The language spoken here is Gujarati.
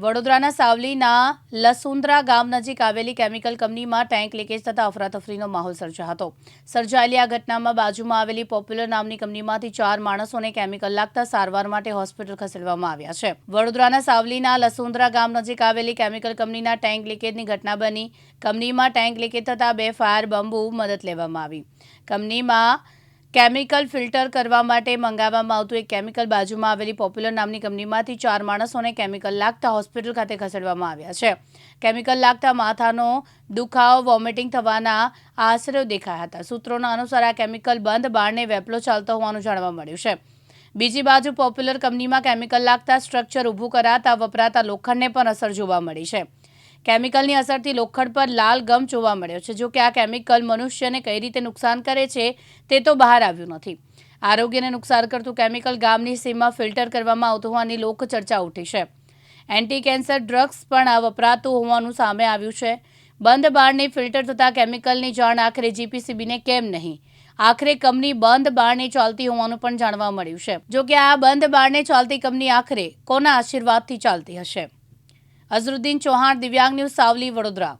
વડોદરાના સાવલીના લસુંદ્રા ગામ નજીક આવેલી કેમિકલ કંપનીમાં ટેન્ક લીકેજ થતાં અફરાતફરીનો માહોલ સર્જાયો હતો સર્જાયેલી આ ઘટનામાં બાજુમાં આવેલી પોપ્યુલર નામની કંપનીમાંથી ચાર માણસોને કેમિકલ લાગતા સારવાર માટે હોસ્પિટલ ખસેડવામાં આવ્યા છે. વડોદરાના સાવલીના લસુંદ્રા ગામ નજીક આવેલી કેમિકલ કંપનીના ટેન્ક લીકેજની ઘટના બની. કંપનીમાં ટેન્ક લીકેજ થતાં બે ફાયર બંબુ મદદ લેવામાં આવી. કંપનીમાં કેમિકલ ફિલ્ટર કરવા માટે મંગાવવામાં આવતું એક કેમિકલ બાજુમાં આવેલી પોપ્યુલર નામની કંપનીમાંથી ચાર માણસોને કેમિકલ લાગતા હોસ્પિટલ ખાતે ખસેડવામાં આવ્યા છે. કેમિકલ લાગતા માથાનો દુખાવો, વોમિટિંગ થવાના આશરો દેખાયા હતા. સૂત્રોના અનુસાર આ કેમિકલ બંધ બારણે વેપલો ચાલતો હોવાનું જાણવા મળ્યું છે. બીજી બાજુ પોપ્યુલર કંપનીમાં કેમિકલ લાગતા સ્ટ્રક્ચર ઊભું કરાતા વપરાતા લોખંડને પણ અસર જોવા મળી છે. કેમિકલની અસરથી લોખંડ પર લાલ ગમ જોવા મળ્યો છે. જો કે આ કેમિકલ મનુષ્યને કઈ રીતે નુકસાન કરે છે તે તો બહાર આવ્યું નથી. આરોગ્યને નુકસાન કરતું કેમિકલ ગામની સીમમાં ફિલ્ટર કરવામાં આવતું હોવાની લોકચર્ચા ઉઠી છે. એન્ટી કેન્સર ડ્રગ્સ પણ આ વપરાતું હોવાનું સામે આવ્યું છે. બંધ બારણે ફિલ્ટર થતા કેમિકલની જાણ આખરે જીપીસીબીને કેમ નહીં? આખરે કંપની બંધ બારણે ચાલતી હોવાનું પણ જાણવા મળ્યું છે. જો કે આ બંધ બારને ચાલતી કંપની આખરે કોના આશીર્વાદથી ચાલતી હશે? અઝરુદ્દીન ચૌહાણ દિવ્યાંગ ન્યૂઝ સાવલી વડોદરા.